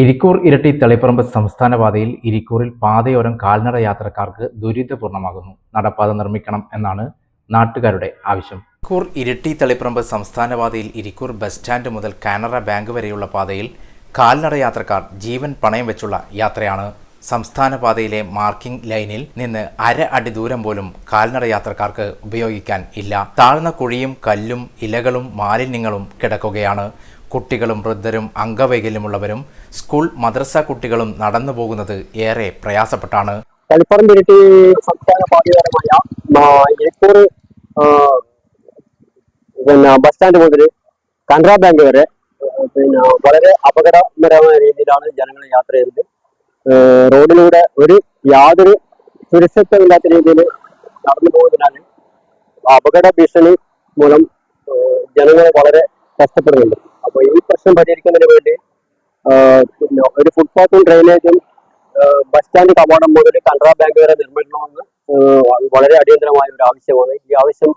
ഇരിക്കൂർ ഇരട്ടി തളിപ്പറമ്പ് സംസ്ഥാന പാതയിൽ ഇരിക്കൂറിൽ പാതയോരം കാൽനട യാത്രക്കാർക്ക് ദുരിതപൂർണമാകുന്നു. നടപ്പാത നിർമ്മിക്കണം എന്നാണ് നാട്ടുകാരുടെ ആവശ്യം. ഇരിക്കൂർ ഇരട്ടി തളിപ്പറമ്പ് സംസ്ഥാന പാതയിൽ ഇരിക്കൂർ ബസ് സ്റ്റാൻഡ് മുതൽ കാനറ ബാങ്ക് വരെയുള്ള പാതയിൽ കാൽനട യാത്രക്കാർ ജീവൻ പണയം വെച്ചുള്ള യാത്രയാണ്. സംസ്ഥാന പാതയിലെ മാർക്കിംഗ് ലൈനിൽ നിന്ന് അര അടി ദൂരം പോലും കാൽനട യാത്രക്കാർക്ക് ഉപയോഗിക്കാൻ ഇല്ല. താഴ്ന്ന കുഴിയും കല്ലും ഇലകളും മാലിന്യങ്ങളും കിടക്കുകയാണ്. കുട്ടികളും വൃദ്ധരും അംഗവൈകല്യമുള്ളവരും സ്കൂൾ മദ്രസ കുട്ടികളും നടന്നു പോകുന്നത് ഏറെ പ്രയാസപ്പെട്ടാണ്. തളിപ്പറമ്പ് ഇരിട്ടി സംസ്ഥാന പാതയോരമായ ഇരിക്കൂർ പിന്നെ ബസ് സ്റ്റാൻഡ് മുതൽ കാനറ ബാങ്ക് വരെ പിന്നെ വളരെ അപകടകരമായ രീതിയിലാണ് ജനങ്ങൾ യാത്ര ചെയ്യുന്നത് റോഡിലൂടെ ഒരു യാതൊരു സുരക്ഷിതമില്ലാത്ത രീതിയിൽ നടന്നു പോകുന്നതിനാണ് അപകട ഭീഷണി മൂലം ജനങ്ങൾ വളരെ കഷ്ടപ്പെടുന്നുണ്ട്. പ്രശ്നം പരിഹരിക്കുന്നതിന് വേണ്ടി ഒരു ഫുട്പാത്തും ഡ്രെയിനേജും ബസ് സ്റ്റാൻഡ് കവാടം മുതൽ കനറ ബാങ്ക് വരെ നിർമ്മിക്കണമെന്ന് വളരെ അടിയന്തരമായ ഒരു ആവശ്യമാണ്. ഈ ആവശ്യം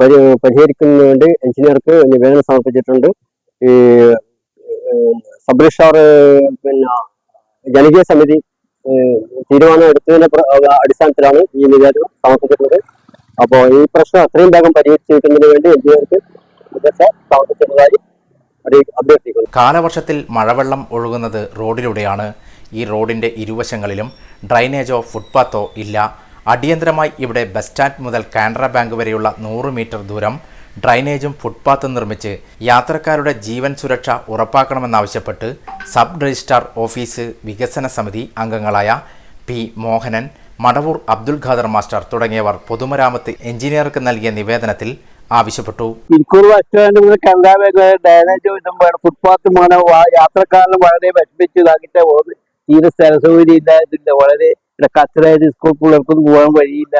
പരി പരിഹരിക്കുന്നതിന് വേണ്ടി എഞ്ചിനീയർക്ക് നിവേദനം സമർപ്പിച്ചിട്ടുണ്ട്. ഈ സബ് രജിസ്ട്രാർ പിന്നെ ജനകീയ സമിതി തീരുമാനം എടുത്തതിന്റെ അടിസ്ഥാനത്തിലാണ് ഈ നിവേദനം സമർപ്പിച്ചിട്ടുള്ളത്. അപ്പോൾ ഈ പ്രശ്നം അത്രയും വേഗം പരിഹരിച്ചു കിട്ടുന്നതിന് വേണ്ടി എഞ്ചിനീയർക്ക് നിർദ്ദേശം സമർപ്പിച്ചതായി അറിയി- അഭ്യർത്ഥിക്കുന്നു. കാലവർഷത്തിൽ മഴവെള്ളം ഒഴുകുന്നത് റോഡിലൂടെയാണ്. ഈ റോഡിന്റെ ഇരുവശങ്ങളിലും ഡ്രൈനേജോ ഫുട്പാത്തോ ഇല്ല. അടിയന്തരമായി ഇവിടെ ബസ് സ്റ്റാൻഡ് മുതൽ കാനറ ബാങ്ക് വരെയുള്ള നൂറ് മീറ്റർ ദൂരം ഡ്രൈനേജും ഫുട്പാത്തും നിർമ്മിച്ച് യാത്രക്കാരുടെ ജീവൻ സുരക്ഷ ഉറപ്പാക്കണമെന്നാവശ്യപ്പെട്ട് സബ് രജിസ്ട്രാർ ഓഫീസ് വികസന സമിതി അംഗങ്ങളായ പി മോഹനൻ മടവൂർ അബ്ദുൽ ഖാദർ മാസ്റ്റർ തുടങ്ങിയവർ പൊതുമരാമത്ത് എഞ്ചിനീയർക്ക് നൽകിയ നിവേദനത്തിൽ ആവശ്യപ്പെട്ടു. ഇരിക്കൂർ ഡാമേജ് ഫുട്പാത്ത് യാത്രക്കാരന് വളരെ വിഷമിച്ച് തീരെ സ്ഥല സൗകര്യം വളരെ കച്ചറായിട്ട് സ്കൂൾ പിള്ളേർക്കൊന്നും പോകാൻ വഴിയില്ല.